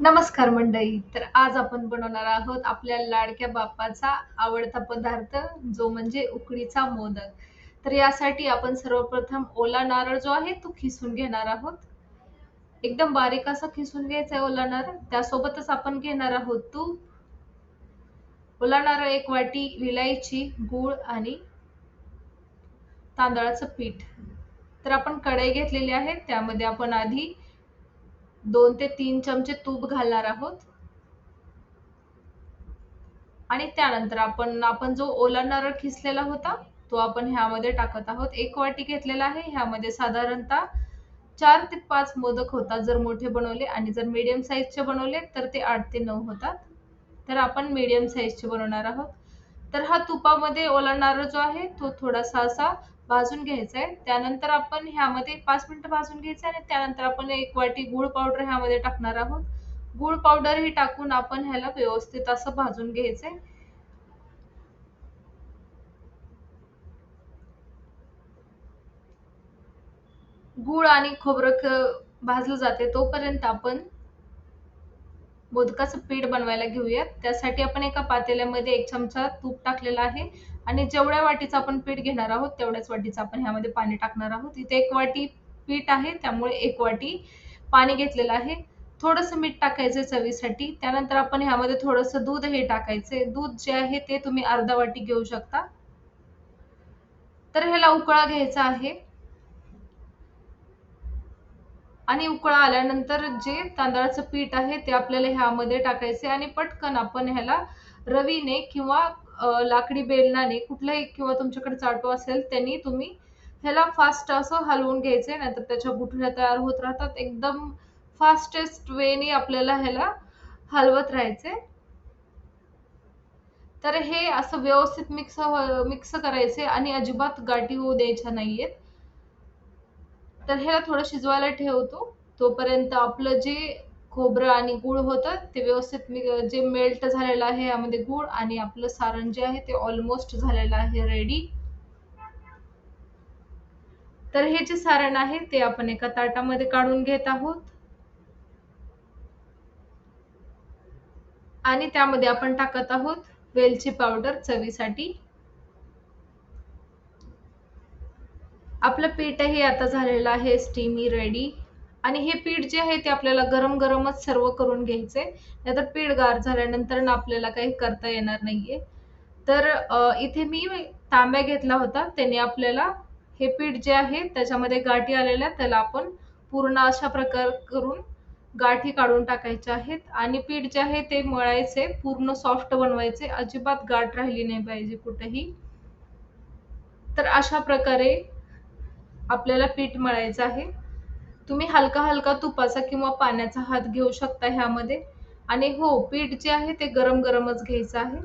नमस्कार मंडळी. तर आज आपण बनवणार आहोत आपल्या लाडक्या बाप्पाचा आवडता पदार्थ जो म्हणजे उकडीचा मोदक. तर यासाठी आपण सर्वप्रथम ओला नारळ जो आहे तो खिसून घेणार आहोत. एकदम बारीक असा खिसून घ्यायचा आहे ओला नारळ. त्यासोबतच आपण घेणार आहोत तूप. ओला नारळ एक वाटी विलायची गूळ आणि तांदळाचं पीठ. तर आपण कढई घेतलेली आहे. त्यामध्ये आपण आधी दोन ते तीन चमचे तूप घालणार आहोत. आणि त्यानंतर आपण आपण जो ओला नारळ खिसलेला होता तो आपण ह्यामध्ये टाकत आहोत. एक वाटी घेतलेला आहे. ह्यामध्ये साधारणतः चार ते पाच मोदक होतात जर मोठे बनवले आणि जर मीडियम साईजचे बनवले तर ते आठ ते नऊ होतात. तर आपण मीडियम साईजचे बनवणार आहोत. तर हा तुपामध्ये ओला नारळ जो आहे तो थोडासा असा भाजून घ्यायचंय. आहे त्यानंतर आपण ह्यामध्ये पाच मिनिटं भाजून घ्यायचं आणि त्यानंतर आपण एक वाटी गुळ पावडर ह्यामध्ये टाकणार आहोत. गुळ पावडर ही टाकून आपण ह्याला व्यवस्थित असं भाजून घ्यायचंय. गुळ आणि खोबरं भाजलं जाते तोपर्यंत आपण मोदकाचं पीठ बनवायला घेऊयात. त्यासाठी आपण एका पातेल्यामध्ये एक चमचा तूप टाकलेला आहे आणि जेवढ्या वाटीचं आपण पीठ घेणार आहोत तेवढ्याच वाटीचं आपण ह्यामध्ये पाणी टाकणार आहोत. इथे एक वाटी पीठ आहे त्यामुळे एक वाटी पाणी घेतलेलं आहे. थोडंसं मीठ टाकायचं चवीसाठी. त्यानंतर आपण ह्यामध्ये थोडंसं दूध हे टाकायचे दूध जे आहे ते तुम्ही अर्धा वाटी घेऊ शकता. तर ह्याला उकळा घ्यायचा आहे. आणि उकळा आल्यानंतर जे तांदळाचं पीठ आहे ते आपल्याला ह्यामध्ये टाकायचे आणि पटकन आपण ह्याला रवीने किंवा लाकडी बेलनाने कुठलाही किंवा तुमच्याकडे चाटो असेल त्यांनी तुम्ही ह्याला फास्ट असं हलवून घ्यायचे नाहीतर त्याच्या गुठळ्या तयार होत राहतात. एकदम फास्टेस्ट वेने आपल्याला ह्याला हलवत राहायचे. तर हे असं व्यवस्थित मिक्स मिक्स करायचे आणि अजिबात गाठी होऊ द्यायच्या नाहीयेत. तर ह्याला थोडं शिजवायला ठेवतो. तोपर्यंत आपलं जे खोबरं आणि गूळ होतं ते व्यवस्थित जे मेल्ट झालेलं आहे यामध्ये गूळ आणि आपलं सारण जे आहे ते ऑलमोस्ट झालेलं आहे रेडी तर हे जे सारण आहे ते आपण एका ताटामध्ये काढून घेत आहोत. आणि त्यामध्ये आपण टाकत आहोत वेलची पावडर चवीसाठी. आपलं पीठही आता झालेलं आहे स्टीमी रेडी आणि हे पीठ जे आहे ते आपल्याला गरम गरमच सर्व करून घ्यायचे. नाहीतर पीठ गार झाल्यानंतर ना आपल्याला काही करता येणार नाहीये. तर इथे मी तांब्या घेतला होता. त्याने आपल्याला हे पीठ जे आहे त्याच्यामध्ये गाठी आलेल्या त्याला आपण पूर्ण अशा प्रकार करून गाठी काढून टाकायच्या आहेत. आणि पीठ जे आहे ते मळायचे पूर्ण सॉफ्ट बनवायचे. अजिबात गाठ राहिली नाही पाहिजे कुठेही. तर अशा प्रकारे आपल्याला पीठ मळायचं आहे. तुम्ही हलका हलका तुपाचा किंवा पाण्याचा हात घेऊ शकता ह्यामध्ये. आणि हो पीठ जे आहे ते गरम गरमच घ्यायचं आहे.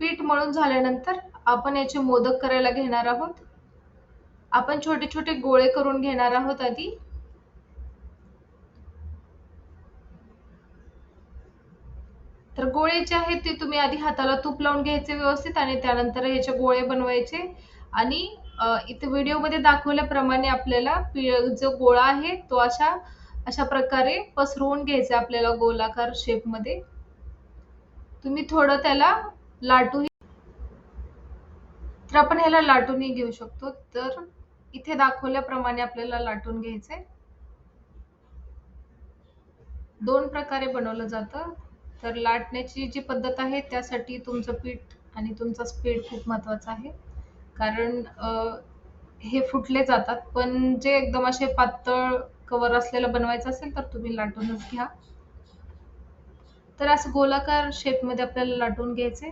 पीठ मळून झाल्यानंतर आपण याचे मोदक करायला घेणार आहोत. आपण छोटे छोटे गोळे करून घेणार आहोत आधी. तर गोळे जे आहेत ते तुम्ही आधी हाताला तूप लावून घ्यायचे व्यवस्थित आणि त्यानंतर ह्याचे गोळे बनवायचे. आणि इथे व्हिडिओमध्ये दाखवल्याप्रमाणे आपल्याला जो गोळा आहे तो अशा अशा प्रकारे पसरवून घ्यायचा आपल्याला गोलाकार शेपमध्ये तुम्ही थोडं त्याला लाटून तर आपण ह्याला लाटूनही घेऊ शकतो. तर इथे दाखवल्याप्रमाणे आपल्याला लाटून घ्यायचे दोन प्रकारे बनवलं जातं. तर लाटण्याची जी पद्धत आहे त्यासाठी तुमचं पीठ आणि तुमचा स्पीड खूप महत्त्वाचा आहे. कारण हे फुटले जातात पण जे एकदम असे पातळ कवर असलेलं बनवायचं असेल तर तुम्ही लाटूनच घ्या. तर असं गोलाकार शेपमध्ये आपल्याला लाटून घ्यायचे.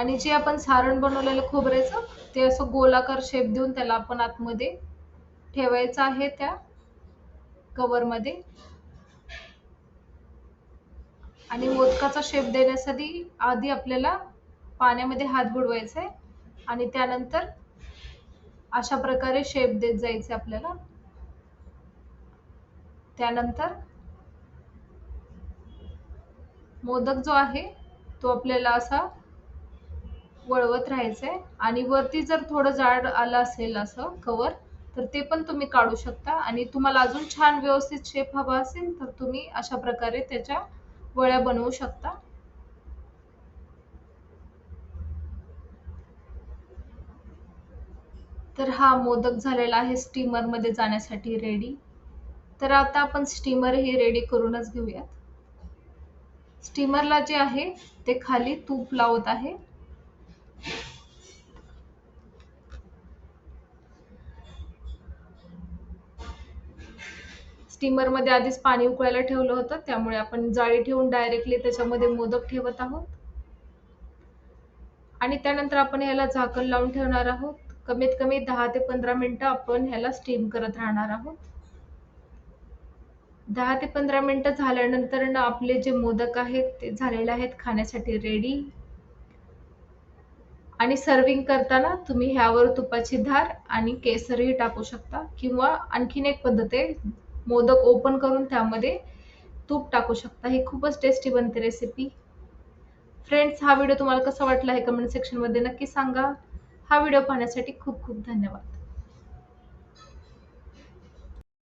आणि जे आपण सारण बनवलेलं खोबऱ्याचं ते असं गोलाकार शेप देऊन त्याला आपण आतमध्ये ठेवायचं आहे त्या कवरमध्ये आणि मोदकाचा शेप देण्यासाठी आधी आपल्याला पाण्यामध्ये हात बुडवायचा आहे आणि त्यानंतर अशा प्रकारे शेप देत जायचे आपल्याला. त्यानंतर मोदक जो आहे तो आपल्याला असा वळवत राहायचंय. आणि वरती जर थोडं जाड आलं असेल असं कवर तर ते पण तुम्ही काढू शकता. आणि तुम्हाला अजून छान व्यवस्थित शेप हवा असेल तर तुम्ही अशा प्रकारे त्याच्या वळ्या बनवू शकता. तर हा मोदक झालेला आहे स्टीमरमध्ये जाण्यासाठी रेडी तर आता आपण स्टीमर हे रेडी करूनच घेऊयात. स्टीमरला जे आहे ते खाली तूप लावत आहे. स्टीमरमध्ये आधीच पाणी उकळायला ठेवलं होतं त्यामुळे आपण जाळी ठेवून डायरेक्टली त्याच्यामध्ये मोदक ठेवत आहोत. आणि त्यानंतर आपण ह्याला झाकण लावून ठेवणार आहोत. कमीत कमी दहा ते पंधरा मिनिटं आपण ह्याला स्टीम करत राहणार आहोत. दहा ते पंधरा मिनिटं झाल्यानंतर ना आपले जे मोदक आहेत ते झालेले आहेत खाण्यासाठी रेडी आणि सर्विंग करताना तुम्ही ह्यावर तुपाची धार आणि केसरही टाकू शकता किंवा आणखीन एक पद्धत आहे मोदक ओपन करून त्यामध्ये तूप टाकू शकता. ही खूपच टेस्टी बनते रेसिपी फ्रेंड्स हा व्हिडिओ तुम्हाला कसा वाटला हे कमेंट सेक्शनमध्ये नक्की सांगा. हा व्हिडिओ पाहण्यासाठी खूप खूप धन्यवाद.